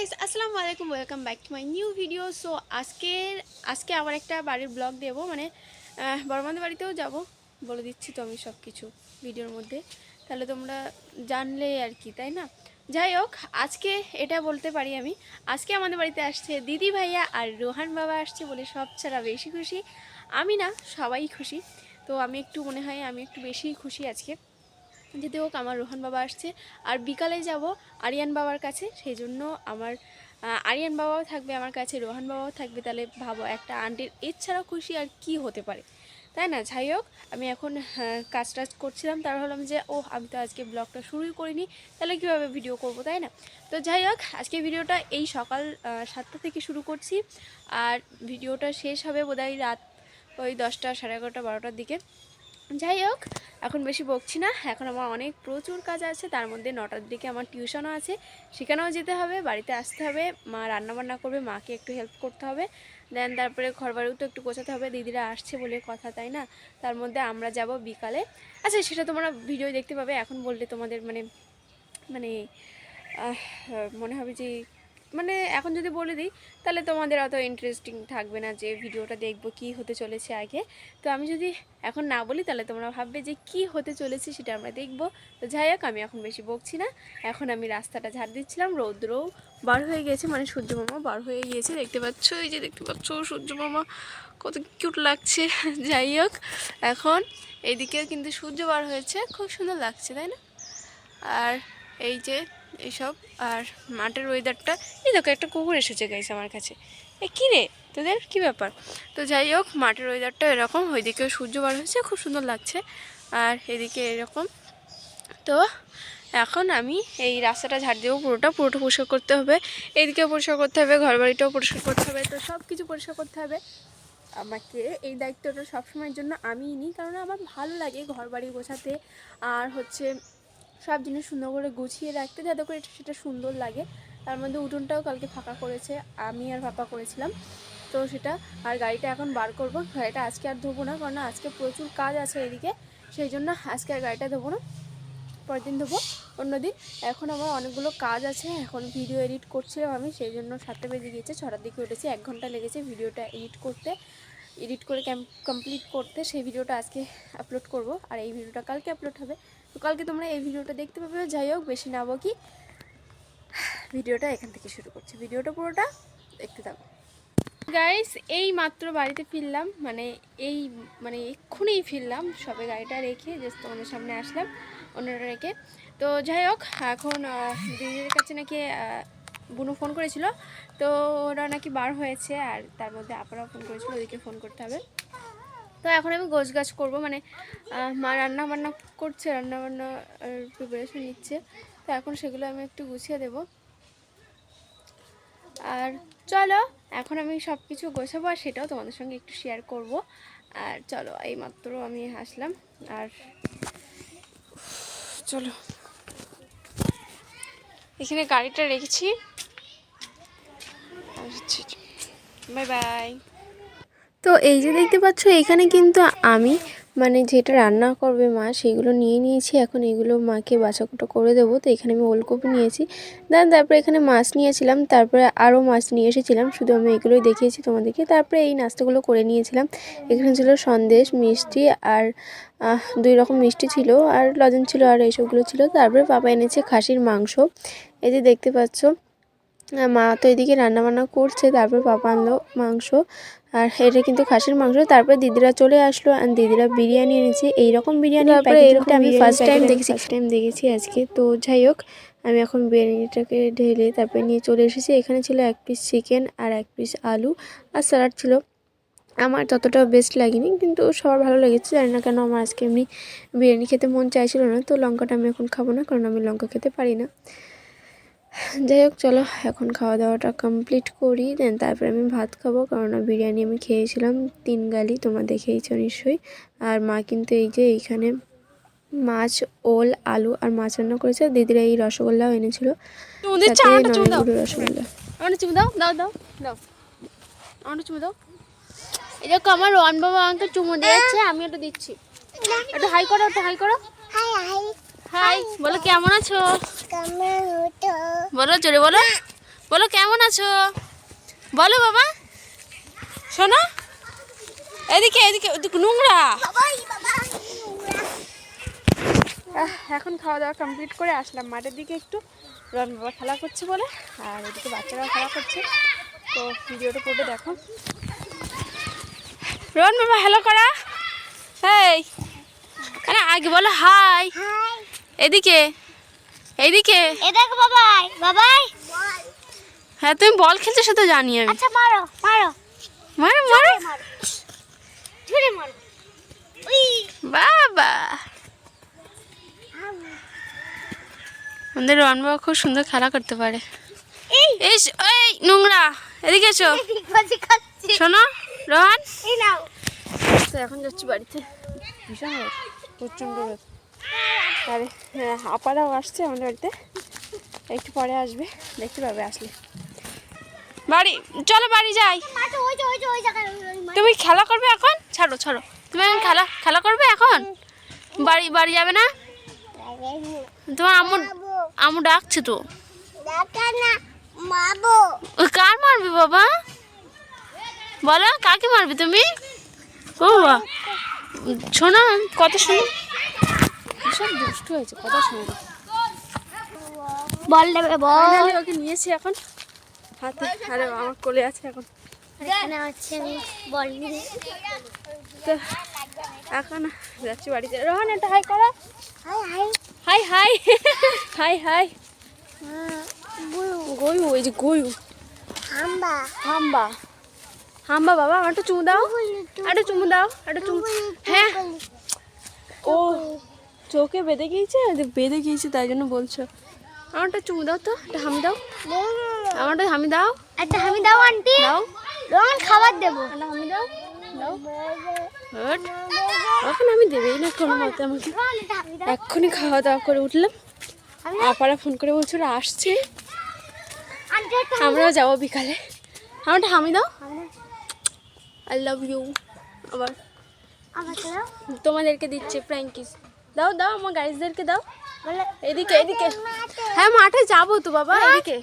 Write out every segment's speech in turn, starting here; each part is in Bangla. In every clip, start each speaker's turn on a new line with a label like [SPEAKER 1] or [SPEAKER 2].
[SPEAKER 1] গাইস আসসালামু আলাইকুম welcome back to my new video so আজকের আজকে আবার একটা বাড়ির ব্লগ দেব মানে বড়মাদের বাড়িতেও যাব, বলে দিচ্ছি তো আমি সব কিছু ভিডিওর মধ্যে। তাহলে তোমরা জানলে আর কি, তাই না? যাই হোক, আজকে এটা বলতে পারি আমি, আজকে আমাদের বাড়িতে আসছে দিদি ভাইয়া আর রোহান বাবা আসছে বলে সব ছাড়া বেশি খুশি। আমি না, সবাই খুশি। তো আমি একটু মনে হয়, আমি একটু বেশিই খুশি আজকে। যেতে হোক, আমার রোহন বাবা আসছে। আর বিকালে যাব আরিয়ান বাবার কাছে, সেই জন্য আমার আরিয়ান বাবাও থাকবে আমার কাছে, রোহান বাবাও থাকবে। তাহলে ভাবো, একটা আন্টির এছাড়া খুশি আর কি হতে পারে। তাই না? যাই হোক, আমি এখন কাজ টাজ করছিলাম। তার হলাম যে ও আমি তো আজকে ব্লগটা শুরুই করিনি, তাহলে কীভাবে ভিডিও করব, তাই না? তো যাই হোক, আজকে ভিডিওটা এই সকাল সাতটা থেকে শুরু করছি। আর ভিডিওটা শেষ হবে বোধহয় রাত ওই দশটা, সাড়ে এগারোটা, বারোটার দিকে। যাই হোক এখন বেশি বকছি না। এখন আমার অনেক প্রচুর কাজ আছে, তার মধ্যে নটার দিকে আমার টিউশনও আছে। সেখানেও যেতে হবে, বাড়িতে আসতে হবে, মা রান্নাবান্না করবে, মাকে একটু হেল্প করতে হবে। দেন তারপরে ঘর বাড়িও তো একটু গোছাতে হবে, দিদিরা আসছে বলে কথা, তাই না? তার মধ্যে আমরা যাব বিকালে। আচ্ছা সেটা তোমরা ভিডিও দেখতে পাবে, এখন বললে তোমাদের মানে মানে মনে হবে যে মানে এখন যদি বলে দিই, তাহলে তোমাদের অত ইন্টারেস্টিং থাকবে না যে ভিডিওটা দেখব কি হতে চলেছে আগে। তো আমি যদি এখন না বলি, তাহলে তোমরা ভাববে যে কি হতে চলেছে সেটা আমরা দেখব। তো যাই হোক, আমি এখন বেশি বকছি না। এখন আমি রাস্তাটা ঝাড় দিচ্ছিলাম রৌদ্রও বার হয়ে গেছে মানে সূর্য মামা বার হয়ে গিয়েছে। দেখতে পাচ্ছ, এই যে দেখতে পাচ্ছ, সূর্য মামা কত কিউট লাগছে। যাই হোক, এখন এইদিকেও কিন্তু সূর্য বার হয়েছে, খুব সুন্দর লাগছে, তাই না? আর এই যে এইসব আর মাঠের ওয়েদারটা এই দেখো একটা কুকুর এসেছে গাইছে আমার কাছে। এ কী রে? তোদের কী ব্যাপার? তো যাই হোক, মাঠের ওয়েদারটা এরকম, ওইদিকে সূর্য বার হয়েছে, খুব সুন্দর লাগছে। আর এদিকে এরকম। তো এখন আমি এই রাস্তাটা ঝাড় দেবো পুরোটা পুরোটা পরিষ্কার করতে হবে। এইদিকেও পরিষ্কার করতে হবে ঘর বাড়িটাও পরিষ্কার করতে হবে। তো সব কিছু পরিষ্কার করতে হবে। আমাকে এই দায়িত্বটা সবসময়ের জন্য আমিই নিই কারণ আমার ভালো লাগে ঘর বাড়ি গোছাতে। আর হচ্ছে সব জিনিস সুন্দর করে গুছিয়ে রাখতে যাতে করে সেটা সুন্দর লাগে। তার মধ্যে উঠোনটাও কালকে ফাঁকা করেছে, আমি আর পাপা করেছিলাম। তো সেটা, আর গাড়িটা এখন বার করব। গাড়িটা আজকে আর ধোবো না, কারণ আজকে প্রচুর কাজ আছে এদিকে। সেই জন্য আজকে আর গাড়িটা ধোবো না। পরের দিন ধোবো অন্যদিন এখন আমার অনেকগুলো কাজ আছে, এখন ভিডিও এডিট করছিলাম আমি, সেই জন্য সাতটা বেজে গিয়েছে, ছটার দিকে উঠেছি, এক ঘণ্টা লেগেছে ভিডিওটা এডিট করতে। এডিট করে কমপ্লিট করতে, সেই ভিডিওটা আজকে আপলোড করব, আর এই ভিডিওটা কালকে আপলোড হবে। তো কালকে তোমরা এই ভিডিওটা দেখতে পাবে যাই হোক বেশি না কি ভিডিওটা এখান থেকে শুরু করছি। ভিডিওটা পুরোটা দেখতে থাকো। গাইস এই মাত্র বাড়িতে ফিরলাম মানে এই মানে এক্ষুনি ফিরলাম। সবে গাড়িটা রেখে জাস্ট তোমাদের সামনে আসলাম অন্যটা রেখে। তো যাই হোক এখন আহ, দিদিদের কাছে নাকি বুনু ফোন করেছিল। তো ওরা নাকি বার হয়েছে আর তার মধ্যে আপনারাও ফোন করেছিল ওদিকে ফোন করতে হবে। তো এখন আমি গোছ গাছ করব মানে মা রান্না বান্না করছে রান্না বান্না প্রিপারেশন নিচ্ছে। তো এখন সেগুলো আমি একটু গুছিয়ে দেবো। আর চলো, এখন আমি সব কিছু গোছাবো আর সেটাও তোমাদের সঙ্গে একটু শেয়ার করব। আর চলো এই মাত্র আমি আসলাম। আর চলো। এখানে গাড়িটা রেখেছি। Bye bye. তো এই যে দেখতে পাচ্ছ, এখানে কিন্তু আমি মানে যেটা রান্না করবে মা, সেগুলো নিয়ে নিয়েছি। এখন এগুলো মাকে বাছাকুটো করে দেবো। তো এখানে আমি ওলকপি নিয়েছি। দেন তারপরে এখানে মাছ নিয়েছিলাম। তারপরে আরও মাছ নিয়ে এসেছিলাম। শুধু আমি এগুলোই দেখিয়েছি তোমাদেরকে। তারপরে এই নাস্তাগুলো করে নিয়েছিলাম। এখানে ছিল সন্দেশ, মিষ্টি আর দুই রকম মিষ্টি ছিল। আর লজেন ছিল আর এইসবগুলো ছিল। তারপরে পাপা এনেছে খাসির মাংস। এই যে দেখতে পাচ্ছ মা তো এদিকে রান্নাবান্না করছে। তারপর পাপা আনলো মাংস। আর এটা কিন্তু খাসির মাংস। তারপরে দিদিরা চলে আসলো আর দিদিরা বিরিয়ানি এনেছে। এইরকম বিরিয়ানি আমি ফার্স্ট টাইম দেখেছি। ফার্স্ট টাইম দেখেছি আজকে। তো যাই হোক আমি এখন বিরিয়ানিটাকে ঢেলে তারপরে নিয়ে চলে এসেছি। এখানে ছিল এক পিস চিকেন আর এক পিস আলু আর স্যালাড ছিল। আমার ততটা বেস্ট লাগেনি কিন্তু সবার ভালো লেগেছে। জানি না কেন আমার আজকে এমনি বিরিয়ানি খেতে মন চাইছিল না তো লঙ্কাটা আমি এখন খাব না কারণ আমি লঙ্কা খেতে পারি না। যাই হোক চলো এখন খাওয়া দাওয়াটা কমপ্লিট করি দেন তারপরে আমি ভাত খাব কারণ বিরিয়ানি আমি খেয়েছিলাম তিন গালি তোমরা দেখেইছো নিশ্চয়ই। আর মা কিন্তু এই যে এইখানে মাছ ওল আলু আর মাছ রান্না করেছে দিদিরা এই রসগোল্লাও এনেছিল। রসগোল্লা।
[SPEAKER 2] আমার চুমু দাও দাও দাও দাও। আমার চুমু দাও। এই দেখো আমার রন বাবা আমাকে চুমু দিয়েছে আমি ওটা দিচ্ছি। একটু হাই করো একটু হাই করো। হাই বলো কেমন আছো? বলো জোরে বলো। বলো কেমন আছো? বলো বাবা। শোনো। এদিকে এদিকে ওদিকে নোংরা।
[SPEAKER 1] এখন খাওয়া দাওয়া কমপ্লিট করে আসলাম। মাঠের দিকে একটু। রন বাবা খেলা করছে বলে আর এদিকে বাচ্চারাও খেলা করছে। তো ভিডিওটা পড়বে দেখো। রন বাবা হ্যালো করা।
[SPEAKER 2] এই। আরে আগে বলো হাই এদিকে এইদিকে
[SPEAKER 3] এ দেখো বাবাই বাবাই।
[SPEAKER 2] হ্যাঁ তুমি বল খেলছো সে তো জানি আমি।
[SPEAKER 3] আচ্ছা মারো মারো।
[SPEAKER 2] মারো মারো।
[SPEAKER 3] মারো। ছুড়ে মারো। উই।
[SPEAKER 2] বাবা। আমাদের রনবাবা খুব সুন্দর খেলা করতে পারে।
[SPEAKER 3] এই।
[SPEAKER 2] এই নোংরা। এদিকে এসো। শোনো রোহান।
[SPEAKER 3] এই
[SPEAKER 1] তো এখন যাচ্ছি বাড়িতে। ভীষণ রোদ প্রচণ্ড রোদ। আরে হ্যাঁ আপারাও আসছে আমাদের বাড়িতে। একটু পরে আসবে দেখতে পাবে আসলে।
[SPEAKER 2] বাড়ি, চলো বাড়ি যাই। তুমি খেলা করবে এখন? ছাড়ো ছাড়ো। তুমি এখন খেলা খেলা করবে এখন? বাড়ি বাড়ি যাবে না? তোমার আমু আম্মু ডাকছে তো। কার মারবে বাবা? বলো, কাকে মারবে তুমি? ও শোনো কত শুনো।
[SPEAKER 1] ভীষণ দুষ্টু হয়েছে কথা শুনে
[SPEAKER 3] বল দেবে বল।
[SPEAKER 1] ওকে নিয়েছি এখন। হাতে আরে আমার কোলে আছে এখন।
[SPEAKER 3] এখানে আছে বল।
[SPEAKER 1] তো এখন যাচ্ছি বাড়িতে। রোহন একটা হাই করো।
[SPEAKER 3] Hi hi
[SPEAKER 1] hi hi hi hi গয়ু ওই যে গয়ু।
[SPEAKER 3] হাম্বা।
[SPEAKER 1] হাম্বা। হাম্বা বাবা আমার একটা চুমু দাও। একটা চুমু দাও একটা চুমু। হ্যাঁ। ও। চোখে বেঁধে গিয়েছে? বেঁধে গিয়েছে তাই জন্য বলছো। আমারটা চুমু দাও তো একটা হামি দাও। আমারটা হামি দাও।
[SPEAKER 3] একটা হামি দাও আন্টি।
[SPEAKER 1] দাও।
[SPEAKER 3] রোহন খাবার দেবো।
[SPEAKER 1] হামি দাও। এখন আমি দেবেই না কোনো মতে আমাকে। এক্ষুনি খাওয়া দাওয়া করে উঠলাম। আপারা ফোন করে বলছো ওরা আসছে। আমরাও যাব বিকালে। আমারটা হামি দাও। আই লাভ ইউ আবার। তোমাদেরকে দিচ্ছে প্র্যাঙ্কিস দাও দাও আমার গাইজদেরকে দাও। এদিকে এদিকে। হ্যাঁ মাঠে যাব তো বাবা এদিকে।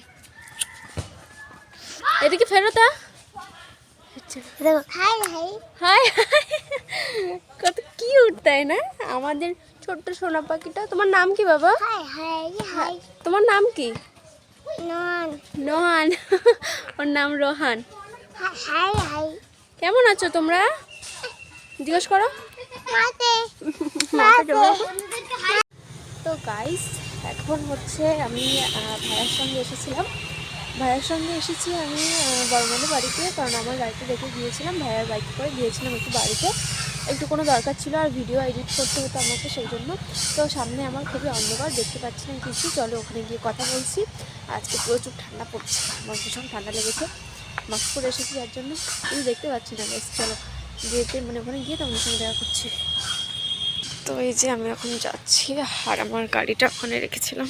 [SPEAKER 1] এদিকে ফেরত। আচ্ছা।
[SPEAKER 3] হাই
[SPEAKER 1] কত কিউট তাই না? আমাদের ছোট্ট সোনা পাখিটা। তোমার নাম কি বাবা? তোমার নাম কি? নোহান। ওর নাম রোহান।
[SPEAKER 3] হাই।
[SPEAKER 1] কেমন আছো তোমরা? জিজ্ঞেস করো। তো গাইস এখন হচ্ছে আমি ভাইয়ের সঙ্গে এসেছিলাম। ভাইয়ের সঙ্গে এসেছি আমি বর্মাদের বাড়িতে কারণ আমার গাড়িতে দেখে গিয়েছিলাম ভাইয়ের বাইক করে গিয়েছিলাম একটু বাড়িতে। একটু কোনো দরকার ছিল আর ভিডিও এডিট করতে হতো আমাকে সেই জন্য। তো সামনে আমার খুবই অন্ধকার দেখতে পাচ্ছি না কিছু। চলো ওখানে গিয়ে কথা বলছি। আজকে প্রচুর ঠান্ডা পড়ছে আমার ভীষণ ঠান্ডা লেগেছে। মাস্ক পরে এসেছি যার জন্য। কিন্তু দেখতে পাচ্ছি না বেশ চলো। যেতে মানে ওখানে গিয়ে তোমাদের সঙ্গে দেখা করছি। তো এই যে আমি এখন যাচ্ছি, আর আমার গাড়িটা ওখানে রেখেছিলাম।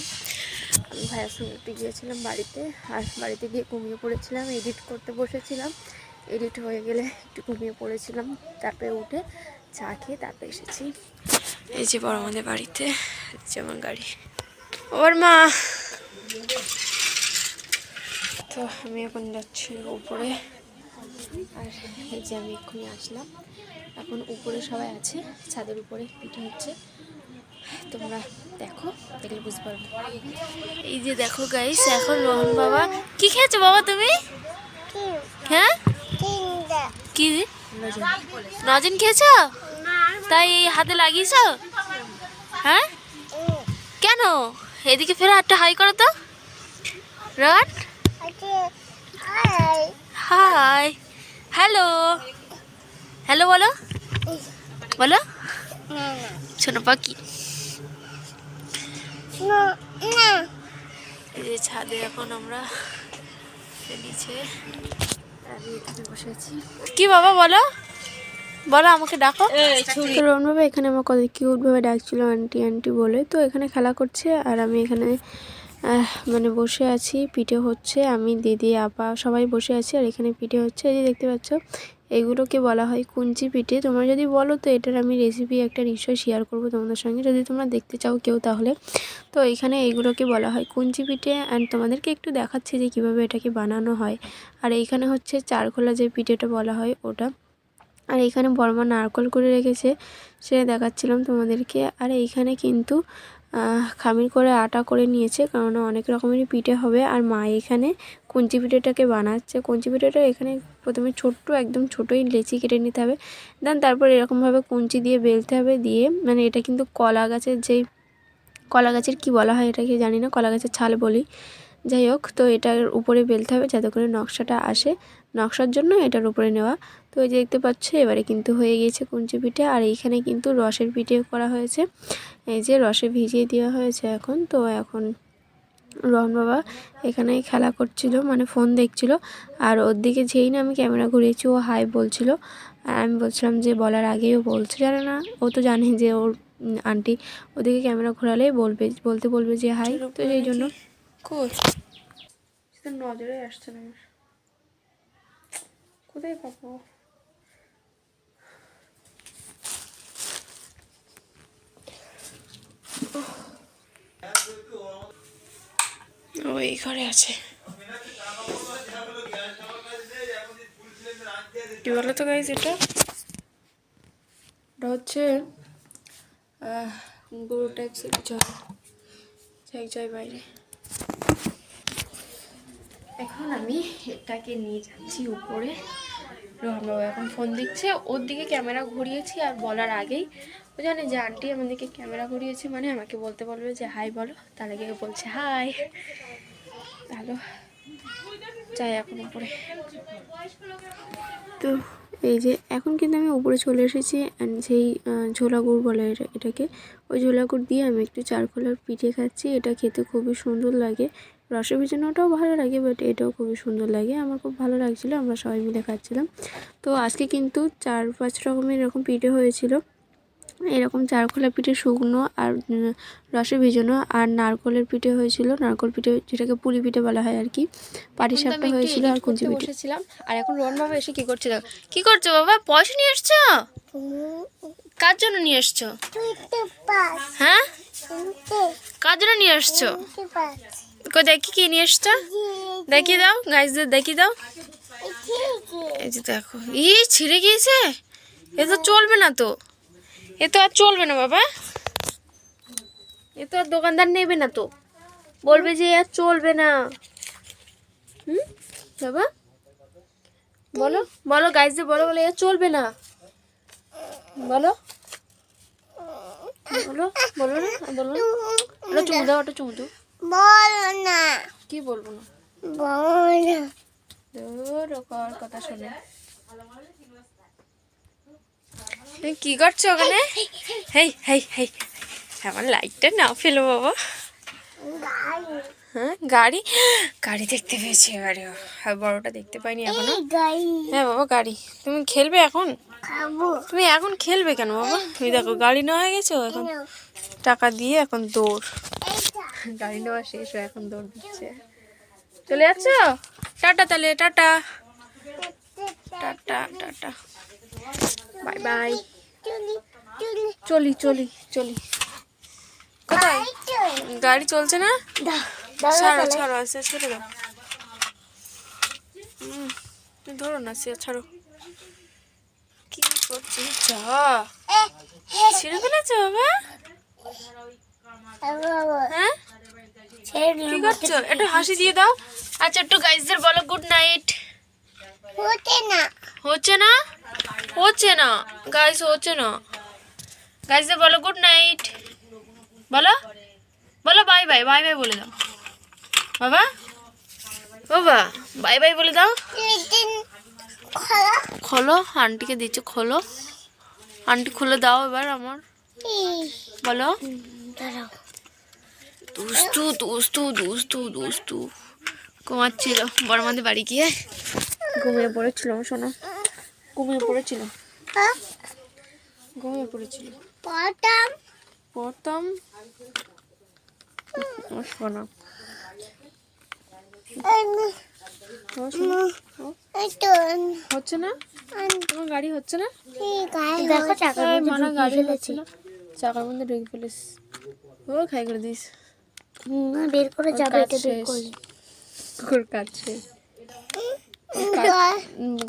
[SPEAKER 1] আমি ভাইয়ের সঙ্গে গিয়েছিলাম বাড়িতে, আর বাড়িতে গিয়ে ঘুমিয়ে পড়েছিলাম, এডিট করতে বসেছিলাম। এডিট হয়ে গেলে একটু ঘুমিয়ে পড়েছিলাম, তারপরে উঠে চা খেয়ে তারপরে এসেছি। এই যে বড় আমাদের বাড়িতে, এই যে আমার গাড়ি। ওর মা! তো আমি এখন যাচ্ছি উপরে। আর এই যে আমি এক্ষুনি আসলাম। এখন উপরে সবাই আছে, ছাদের উপরে পিঠে হচ্ছে। তোমরা দেখো, দেখলে বুঝতে পারবে। এই যে দেখো গাইস এখন রোহন বাবা, কি খেয়েছো বাবা তুমি? হ্যাঁ?
[SPEAKER 2] কি? নজিন খেয়েছো? তাই এই হাতে লাগিয়েছো? হ্যাঁ? কেন? এদিকে ফের একটা হাই করো তো। রট
[SPEAKER 3] হাই
[SPEAKER 2] হ্যালো হ্যালো বলো। বলো।
[SPEAKER 3] না
[SPEAKER 2] ছোট পাখি। এই যে ছাদে এখন আমরা নিচে। আমি এখানে বসে আছি কি বাবা বলো। বলো আমাকে ডাকো।
[SPEAKER 1] তো রনভাবে এখানে আমার কত কিউটভাবে ডাকছিল আন্টি আন্টি বলে। তো এখানে খেলা করছে আর আমি এখানে মানে বসে আছি, পিঠে হচ্ছে, আমি, দিদি, আপা, সবাই বসে আছি, আর এখানে পিঠে হচ্ছে, এই যে দেখতে পাচ্ছ, এগুলোকে বলা হয় কুঞ্চি পিঠে। তোমরা যদি বলো তো, এটার আমি রেসিপি একটা নিশ্চয়ই শেয়ার করব তোমাদের সঙ্গে। যদি তোমরা দেখতে চাও কেউ তাহলে। তো এখানে এইগুলোকে বলা হয় কুঞ্চি পিঠে অ্যান্ড তোমাদেরকে একটু দেখাচ্ছি যে কীভাবে এটাকে বানানো হয়। আর এইখানে হচ্ছে চারখোলা যে পিঠেটা বলা হয়, ওটা। আর এইখানে বর্মা নারকল করে রেখেছে, সেটা দেখাচ্ছিলাম তোমাদেরকে। আর এইখানে কিন্তু খামির করে আটা করে নিয়েছে কারণ অনেক রকমেরই পিঠে হবে। আর মা এখানে কঞ্চি পিঠেটাকে বানাচ্ছে। কঞ্চি পিঠেটা এখানে প্রথমে ছোট্ট, একদম ছোটোই লেচি কেটে নিতে হবে। দেন তারপর এরকমভাবে কঞ্চি দিয়ে বেলতে হবে, দিয়ে মানে এটা কিন্তু কলা গাছের যেই, কলা গাছের কী বলা হয় এটাকে জানি না, কলা গাছের ছাল বলি। যাই হোক, তো এটার উপরে বেলতে হবে যাতে করে নকশাটা আসে। নকশার জন্য এটার উপরে নেওয়া। তো এই যে দেখতে পাচ্ছ এবারে কিন্তু হয়ে গিয়েছে কুঞ্চি পিঠে। আর এইখানে কিন্তু রসের পিঠে করা হয়েছে। এই যে রসে ভিজিয়ে দেওয়া হয়েছে এখন। তো এখন রহন বাবা এখানে খেলা করছিল মানে ফোন দেখছিল। আর ওর দিকে যেই না আমি ক্যামেরা ঘুরিয়েছি ও হাই বলছিল। আর আমি বলছিলাম যে বলার আগেই ও বলছে জানে না ও তো জানে যে ওর আন্টি ওদিকে ক্যামেরা ঘোরালেই বলবে বলতে বলবে যে হাই তো সেই জন্য নজরে আসছে না কোথায় পাবো? ও এই ঘরে আছে। কি বলো তো গাইজ এটা? এটা হচ্ছে গরু হবে যাই যাই বাইরে। এখন আমি এটাকে নিয়ে যাচ্ছি উপরে। রোহন এখন ফোন দিচ্ছে। ওর দিকে ক্যামেরা ঘুরিয়েছি আর বলার আগেই ও জানে যে, আন্টি, আমাদেরকে ক্যামেরা ঘুরিয়েছে মানে আমাকে বলতে বলবে যে, হাই, বলো। তার আগে বলছে, হাই। ভালো যাই এখন উপরে। তো এই যে, এখন কিন্তু আমি উপরে চলে এসেছি and সেই ঝোলা গুড় বলে এটা- এটাকে। ওই ঝোলা গুড় দিয়ে আমি একটু চারকোলার পিঠে খাচ্ছি। এটা খেতে খুবই সুন্দর লাগে। রসে ভিজানোটাও ভালো লাগে বাট এটাও খুবই সুন্দর লাগে। আমার খুব ভালো লাগছিল, আমরা সবাই মিলে খাচ্ছিলাম। তো আজকে কিন্তু চার, পাঁচ রকমের এরকম পিঠে হয়েছিল। এরকম চারখোলা পিঠে শুকনো আর রসে ভিজানো আর নারকলের পিঠে হয়েছিল নারকল পিঠে যেটাকে পুলি পিঠে বলা হয় আর কি পাটিসাপটা হয়েছিল আর কুঞ্চি পিঠে।
[SPEAKER 2] বসেছিলাম আর এখন রোহন বাবা এসে কি করছে দেখো। কি করছ বাবা? পয়সা নিয়ে এসছো কার জন্য নিয়ে এসছো হ্যাঁ? কার জন্য নিয়ে এসছো কো দেখি কি নিয়ে এসছো দেখিয়ে দাও গাইজদের দেখিয়ে দাও। এই যে দেখো ই ছিঁড়ে গিয়েছে? এ তো চলবে না তো। এ তো আর চলবে না বাবা। এ তো আর দোকানদার নেবে না তো। বলবে যে এ আর চলবে না। হুম? বাবা? বলো বলো গাইজদের বলো বলে এ চলবে না। বলো। বলো বলো না বলো না। ওটা চুমু দাও ওটা চুমু দাও।
[SPEAKER 3] বল না।
[SPEAKER 2] কি বলব না?
[SPEAKER 3] বল না।
[SPEAKER 2] দূর কথা শুনে। তুমি কি করছ ওখানে? হেই হেই হেই। আমার লাইটটা না ফেলো বাবা। হ্যাঁ গাড়ি? গাড়ি দেখতে পেয়েছি এবারে। আর বড়টা দেখতে পাইনি
[SPEAKER 3] এখনও।
[SPEAKER 2] হ্যাঁ বাবা গাড়ি। তুমি খেলবে এখন? তুমি এখন খেলবে কেন বাবা? তুমি দেখো গাড়ি নেওয়া হয়ে গেছো এখন। টাকা দিয়ে এখন দৌড়। গাড়ি নেওয়া শেষ হয়ে এখন দৌড় দিচ্ছে। চলে যাচ্ছ? টাটা তাহলে tata. Tata tata. Bye bye
[SPEAKER 3] চলি চলি
[SPEAKER 2] চলি। কোথায়? গাড়ি চলছে না? ছাড়ো ছাড়ো আচ্ছা ছেড়ে দাও। ধরো না সে ছাড়ো। কি করছিস যা ছিঁড়ে ফেলেছো বাবা? হ্যাঁ? কি করছ? একটু হাসি দিয়ে দাও। আচ্ছা একটু গাইজদের বলো গুড নাইট
[SPEAKER 3] হতে না।
[SPEAKER 2] হচ্ছে না? হচ্ছে না। গাইস হচ্ছে না। গাইজদের বলো গুড নাইট বলো? বলো বাই বাই বাই বাই বলে দাও। বাবা? বাবা বাই বাই বলে দাও।
[SPEAKER 3] খোলো।
[SPEAKER 2] আন্টিকে দিচ্ছে খোলো। আন্টি খুলে দাও এবার আমার। বলো। দুষ্টু দুষ্টু দুষ্টু দুষ্টু। ঘুমাচ্ছিল। বড় বাড়ি গিয়ে। ঘুমিয়ে পড়েছিল শোনো। ঘুমিয়ে পড়েছিল। ঘুমিয়ে পড়েছিল। পড়তাম ও শোনো।
[SPEAKER 1] হচ্ছে না? তোমার গাড়ি হচ্ছে না?
[SPEAKER 3] ঠিক আছে দেখো টাকা
[SPEAKER 1] গাড়ি হচ্ছে চাকার মধ্যে ঢুকে ফেলিস ও খাই করে দিস।
[SPEAKER 3] বের করে
[SPEAKER 1] ওর
[SPEAKER 3] যাবে
[SPEAKER 1] কাজ
[SPEAKER 3] এটা বের
[SPEAKER 1] শেষ।
[SPEAKER 3] করে।
[SPEAKER 1] ওর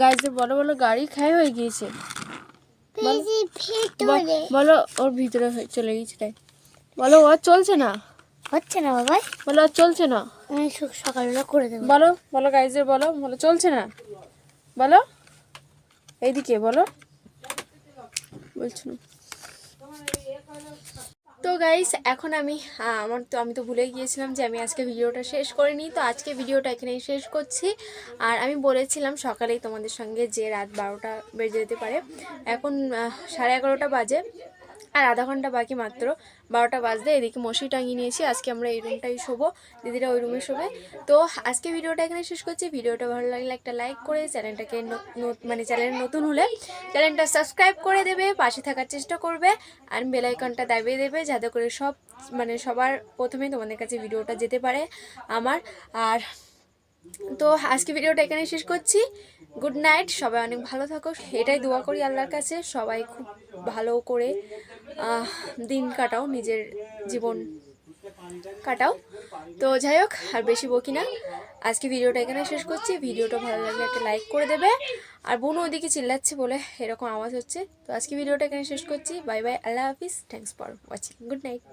[SPEAKER 1] গাছদের বলো বলো গাড়ি খাই হয়ে গিয়েছে। বলো ওর ভিতরে চলে গেছে তাই। বলো ও চলছে না?
[SPEAKER 3] হচ্ছে না বাবা।
[SPEAKER 1] বলো চলছে না?
[SPEAKER 3] আমি সকালবেলা করে দেবো।
[SPEAKER 1] বলো বলো গাইজের বলো বলো চলছে না? বলো। এইদিকে বলো। বলছো না। তো গাইস এখন আমি আমার তো, আমি তো ভুলে গিয়েছিলাম যে আমি আজকে ভিডিওটা শেষ করিনি। তো আজকে ভিডিওটা এখানেই শেষ করছি। আর আমি বলেছিলাম সকালেই তোমাদের সঙ্গে যে রাত বারোটা বেজে যেতে পারে। এখন সাড়ে এগারোটা বাজে। আর আধা ঘণ্টা বাকি মাত্র বারোটা বাজতে এদিকে মশি টাঙিয়ে নিয়েছি। আজকে আমরা এই রুমটাই শোবো। দিদিরা ওই রুমে শোবে। তো আজকে ভিডিওটা এখানে শেষ করছি। ভিডিওটা ভালো লাগলে একটা লাইক করে চ্যানেলটাকে মানে চ্যানেল নতুন হলে চ্যানেলটা সাবস্ক্রাইব করে দেবে, পাশে থাকার চেষ্টা করবে আর বেল আইকনটা দাবিয়ে দেবে যাতে করে সব মানে সবার প্রথমে তোমাদের কাছে ভিডিওটা যেতে পারে আমার। আর তো আজকে ভিডিওটা এখানে শেষ করছি। গুড নাইট সবাই অনেক ভালো থাকো। এটাই দোয়া করি আল্লাহর কাছে, সবাই খুব ভালো করে দিন কাটাও, নিজের জীবন কাটাও। তো যাই হোক, আর বেশি বকি না। আজকে ভিডিওটা এখানে শেষ করছি। ভিডিওটা ভালো লাগলে একটা লাইক করে দেবে। আর বোনও ওদিকে চিল্লাচ্ছে বলে এরকম আওয়াজ হচ্ছে। তো আজকে ভিডিওটা এখানে শেষ করছি। বাই বাই আল্লাহ হাফিজ। Thanks for watching good night